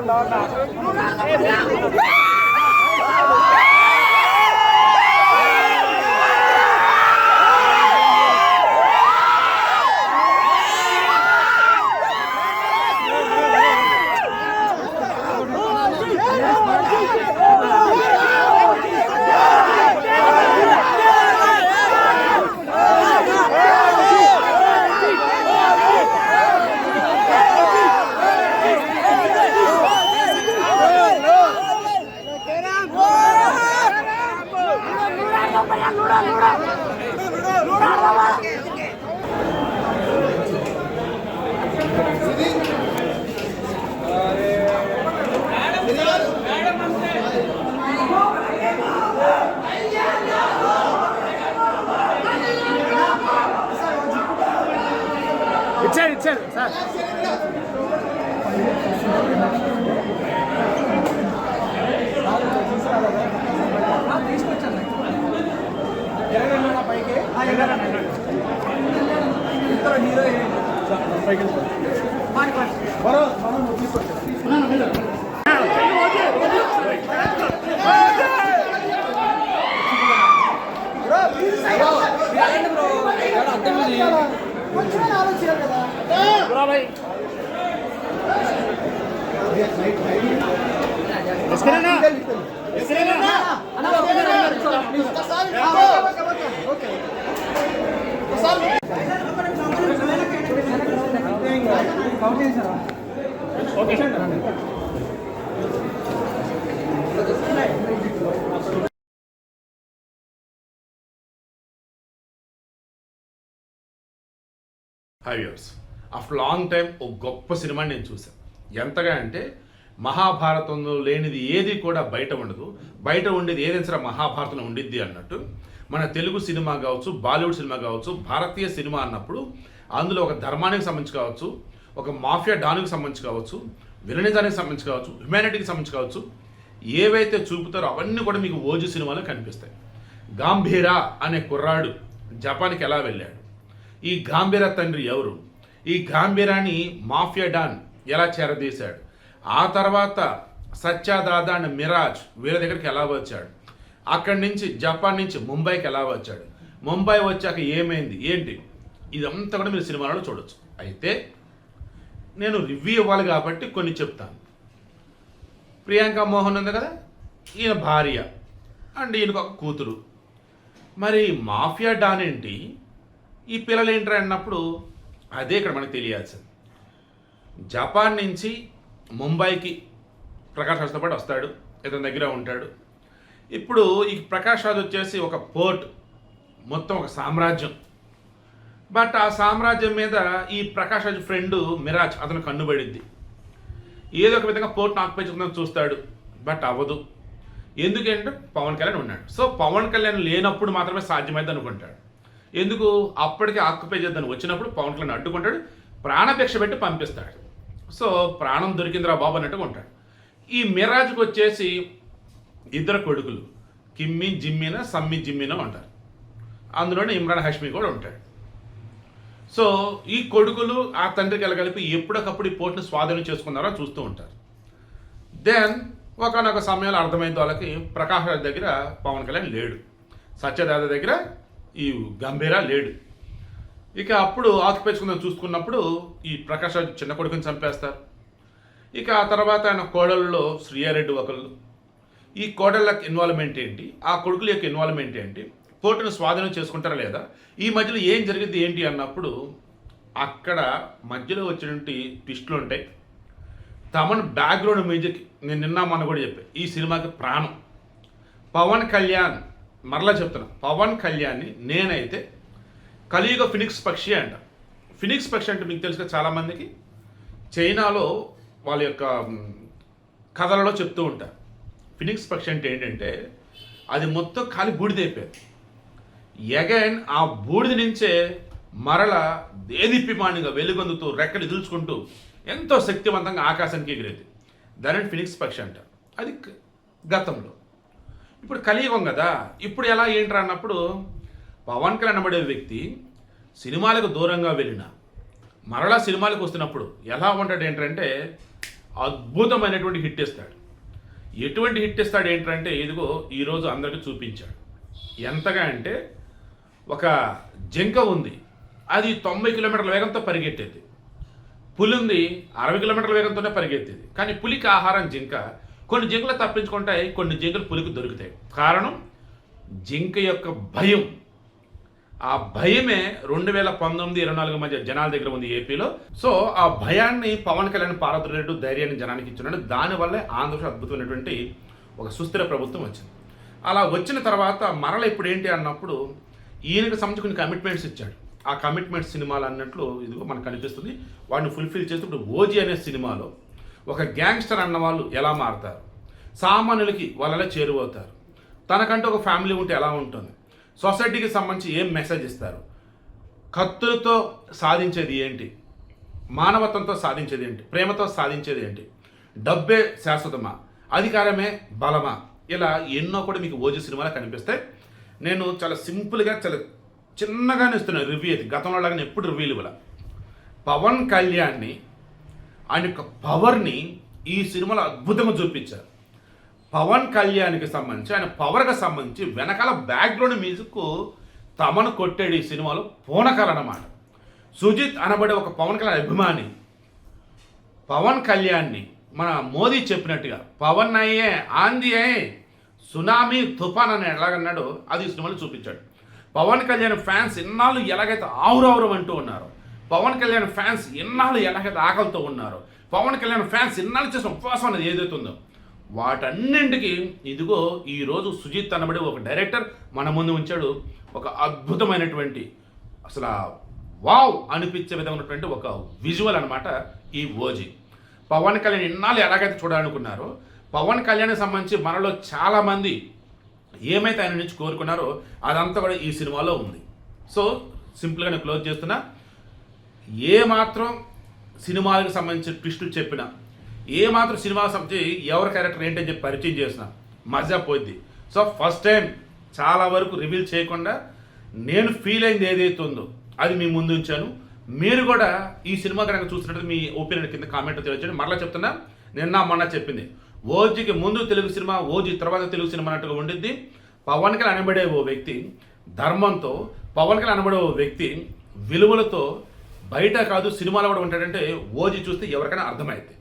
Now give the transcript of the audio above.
no, no, no. ఎస్కరేనా ఎస్కరేనా high viewers after long time ఒక గొప్ప cinema నేను చూశాను. ఎంతగా అంటే మహాభారతంలో లేనిది ఏది కూడా బయట ఉండదు. బయట ఉండేది ఏదైనా సరే మహాభారతంలో ఉండిద్ది అన్నట్టు. మన తెలుగు సినిమా కావచ్చు బాలీవుడ్ సినిమా కావచ్చు భారతీయ సినిమా అన్నప్పుడు అందులో ఒక ధర్మానికి సంబంధించి కావచ్చు ఒక మాఫియా డాన్కి సంబంధించి కావచ్చు విలనిజానికి సంబంధించి కావచ్చు హ్యుమానిటీకి సంబంధించి కావచ్చు ఏవైతే చూపుతారో అవన్నీ కూడా మీకు ఓజు సినిమాలో కనిపిస్తాయి. గాంభీరా అనే కుర్రాడు జపాన్కి ఎలా వెళ్ళాడు? ఈ గాంభీర తండ్రి ఎవరు? ఈ గాంభీరాని మాఫియా డాన్ ఎలా చేరదీశాడు? ఆ తర్వాత సత్యాదాదా అండ్ మిరాజ్ వీళ్ళ దగ్గరికి ఎలా వచ్చాడు? అక్కడి నుంచి జపాన్ నుంచి ముంబైకి ఎలా వచ్చాడు? ముంబై వచ్చాక ఏమైంది? ఏంటి? ఇదంతా కూడా మీరు సినిమాలో చూడొచ్చు. అయితే నేను రివ్యూ ఇవ్వాలి కాబట్టి కొన్ని చెప్తాను. ప్రియాంక మోహన్ ఉంది కదా? ఈయన భార్య. అండ్ ఈయనకు ఒక కూతురు. మరి మాఫియా డాన్ ఏంటి? ఈ పిల్లలు ఏంట్రా అన్నప్పుడు అదే ఇక్కడ మనకు తెలియాల్సింది. జపాన్ నుంచి ముంబైకి ప్రకాష్ రాజ్తో పాటు వస్తాడు ఇతని దగ్గర ఉంటాడు. ఇప్పుడు ఈ ప్రకాష్ రాజ్ వచ్చేసి ఒక పోర్ట్ మొత్తం ఒక సామ్రాజ్యం. బట్ ఆ సామ్రాజ్యం మీద ఈ ప్రకాష్ రాజ్ ఫ్రెండ్ మిరాజ్ అతను కన్నుబడిద్ది. ఏదో ఒక విధంగా పోర్ట్ను ఆక్యుపై చూస్తాడు బట్ అవ్వదు. ఎందుకంటే పవన్ కళ్యాణ్ ఉన్నాడు. సో పవన్ కళ్యాణ్ లేనప్పుడు మాత్రమే సాధ్యమైంది అనుకుంటాడు. ఎందుకు? అప్పటికి ఆక్యుపై చేద్దాన్ని వచ్చినప్పుడు పవన్ కళ్యాణ్ అడ్డుకుంటాడు ప్రాణభిక్ష పెట్టి పంపిస్తాడు. సో ప్రాణం దొరికిందిరా బాబు అన్నట్టుగా ఉంటాడు ఈ మిరాజ్కి వచ్చేసి ఇద్దరు కొడుకులు కిమ్మి జిమ్మిన సమ్మి జిమ్మిన ఉంటారు అందులోనే ఇమ్రాన్ హష్మి కూడా ఉంటాడు సో ఈ కొడుకులు ఆ తండ్రికి వెళ్ళగలిపి ఎప్పటికప్పుడు ఈ పోర్ట్ని స్వాధీనం చేసుకున్నారో చూస్తూ ఉంటారు. దెన్ ఒకనొక సమయంలో అర్థమైంది వాళ్ళకి ప్రకాష్ రాజ్ దగ్గర పవన్ కళ్యాణ్ లేడు. సత్యదాద దగ్గర ఈ గంభీర లేడు. ఇక అప్పుడు ఆక్యుపేషన్ చూసుకున్నప్పుడు ఈ ప్రకాష్ రాజ్ చిన్న కొడుకుని చంపేస్తారు. ఇక ఆ తర్వాత ఆయన కోడళ్ళలో శ్రీయారెడ్డి ఒకళ్ళు. ఈ కోడళ్ళకి ఇన్వాల్వ్మెంట్ ఏంటి? ఆ కొడుకుల యొక్క ఇన్వాల్వ్మెంట్ ఏంటి? కోర్టును స్వాధీనం చేసుకుంటారా లేదా? ఈ మధ్యలో ఏం జరిగింది ఏంటి అన్నప్పుడు అక్కడ మధ్యలో వచ్చినటువంటి ట్విస్టులు ఉంటాయి. తమన్ బ్యాక్గ్రౌండ్ మ్యూజిక్ నేను నిన్న మొన్న కూడా చెప్పాను ఈ సినిమాకి ప్రాణం. పవన్ కళ్యాణ్ మరలా చెప్తున్నా పవన్ కళ్యాణ్ని నేనైతే కలియుగ ఫినిక్స్ పక్షి అంట. ఫినిక్స్ పక్షి అంటే మీకు తెలుసు చాలామందికి. చైనాలో వాళ్ళ యొక్క కథలలో చెప్తూ ఉంటారు. ఫినిక్స్ పక్షి అంటే ఏంటంటే అది మొత్తం కాలి బూడిదైపోయింది. ఎగైన్ ఆ బూడిద నుంచే మరల దేదీప్యమానిగా వెలుగొందుతూ రెక్కలు దిల్చుకుంటూ ఎంతో శక్తివంతంగా ఆకాశానికి ఎగిరేది. దానిని ఫినిక్స్ పక్షి అంటారు అది గతంలో. ఇప్పుడు కలియుగం కదా. ఇప్పుడు ఎలా ఏంట్రా అన్నప్పుడు పవన్ కళ్యాణ్ అనబడే వ్యక్తి సినిమాలకు దూరంగా వెళ్ళిన. మరలా సినిమాలకు వస్తున్నప్పుడు ఎలా ఉంటాడు ఏంటంటే అద్భుతమైనటువంటి హిట్ ఇస్తాడు. ఎటువంటి హిట్ ఇస్తాడు ఏంటంటే ఇదిగో ఈరోజు అందరికీ చూపించాడు. ఎంతగా అంటే ఒక జింక ఉంది. అది తొంభై కిలోమీటర్ల వేగంతో పరిగెత్తేది. పులి ఉంది అరవై కిలోమీటర్ల వేగంతోనే పరిగెత్తేది. కానీ పులికి ఆహారం జింక. కొన్ని జింకలు తప్పించుకుంటాయి కొన్ని జింకలు పులికి దొరుకుతాయి. కారణం జింక యొక్క భయం. ఆ భయమే రెండు వేల పంతొమ్మిది ఇరవై నాలుగు మధ్య జనాల దగ్గర ఉంది ఏపీలో. సో ఆ భయాన్ని పవన్ కళ్యాణ్ పారద్రోలేడు ధైర్యాన్ని జనానికి ఇచ్చినట్టు దానివల్లే ఆంధ్రప్రదేశ్ అద్భుతమైనటువంటి ఒక సుస్థిర ప్రభుత్వం వచ్చింది. అలా వచ్చిన తర్వాత మరల ఇప్పుడు ఏంటి అన్నప్పుడు ఈయనకు సంబంధించి కొన్ని కమిట్మెంట్స్ ఇచ్చాడు. ఆ కమిట్మెంట్ సినిమాలు అన్నట్లు ఇదిగో మనకు కనిపిస్తుంది. వాడిని ఫుల్ఫిల్ చేస్తూ ఇప్పుడు ఓజీ అనే సినిమాలో ఒక గ్యాంగ్స్టర్ అన్న వాళ్ళు ఎలా మారుతారు? సామాన్యులకి వాళ్ళలా చేరువవుతారు. తనకంటే ఒక ఫ్యామిలీ ఉంటే ఎలా ఉంటుంది? సొసైటీకి సంబంధించి ఏం మెసేజ్ ఇస్తారు? కత్తులతో సాధించేది ఏంటి? మానవత్వంతో సాధించేది ఏంటి? ప్రేమతో సాధించేది ఏంటి? డబ్బే శాశ్వతమా? అధికారమే బలమా? ఇలా ఎన్నో కూడా మీకు ఓజీ సినిమాలో కనిపిస్తాయి. నేను చాలా సింపుల్గా చాలా చిన్నగానే ఇస్తున్నాను రివ్యూ అది గతంలో లాగా ఎప్పుడు రివ్యూలు ఇవ్వాల పవన్ కళ్యాణ్ని ఆయన యొక్క పవర్ని ఈ సినిమాలో అద్భుతంగా చూపించారు. పవన్ కళ్యాణ్కి సంబంధించి ఆయన పవర్కి సంబంధించి వెనకాల బ్యాక్గ్రౌండ్ మ్యూజిక్ తమను కొట్టాడు ఈ సినిమాలో పూనకాలు అన్నమాట సుజిత్ అనబడే ఒక పవన్ కళ్యాణ్ అభిమాని. పవన్ కళ్యాణ్ని మన మోదీ చెప్పినట్టుగా పవన్ అయ్యే ఆంది అయ్యే సునామీ తుఫాన్ అని ఎలాగన్నాడో అది సినిమాలో చూపించాడు. పవన్ కళ్యాణ్ ఫ్యాన్స్ ఇన్నాళ్ళు ఎలాగైతే ఆవురావురం అంటూ ఉన్నారు. పవన్ కళ్యాణ్ ఫ్యాన్స్ ఇన్నాళ్ళు ఎలాగైతే ఆకలితో ఉన్నారు. పవన్ కళ్యాణ్ ఫ్యాన్స్ ఇన్నాళ్ళు చేసిన ఉపవాసం అనేది ఏదైతే ఉందో వాటన్నింటికి ఇదిగో ఈరోజు సుజిత్ అనబడి ఒక డైరెక్టర్ మన ముందు ఉంచాడు. ఒక అద్భుతమైనటువంటి అసలు వావ్ అనిపించే విధంగా ఉన్నటువంటి ఒక విజువల్ అన్నమాట ఈ ఓజీ. పవన్ కళ్యాణ్ ఇన్నాళ్ళు ఎలాగైతే చూడాలనుకున్నారో పవన్ కళ్యాణ్కి సంబంధించి మనలో చాలామంది ఏమైతే ఆయన నుంచి కోరుకున్నారో అదంతా కూడా ఈ సినిమాలో ఉంది. సో సింపుల్గా నేను క్లోజ్ చేస్తున్నా. ఏ మాత్రం సినిమాలకు సంబంధించిన ట్విస్టులు చెప్పినా ఏ మాత్రం సినిమాకి సంబంధించి ఎవరి క్యారెక్టర్ ఏంటని చెప్పి పరిచయం చేసిన మజా పోయింది సో ఫస్ట్ టైం చాలా వరకు రివీల్ చేయకుండా నేను ఫీల్ అయింది ఏదైతే ఉందో అది మీ ముందు ఉంచాను. మీరు కూడా ఈ సినిమా కనుక చూసినట్టు మీ ఒపీనియన్ కింద కామెంట్ తెలియచండి మరలా చెప్తున్నా నిన్న మొన్న చెప్పింది. ఓజీకి ముందు తెలుగు సినిమా ఓజీ తర్వాత తెలుగు సినిమా అన్నట్టుగా ఉండిద్ది. పవన్ కళ్యాణ్ అనబడే ఓ వ్యక్తి ధర్మంతో పవన్ కళ్యాణ్ అనబడే ఓ వ్యక్తి విలువలతో బయట కాదు సినిమాలో కూడా ఉంటాడంటే ఓజీ చూస్తే ఎవరికైనా అర్థమైంది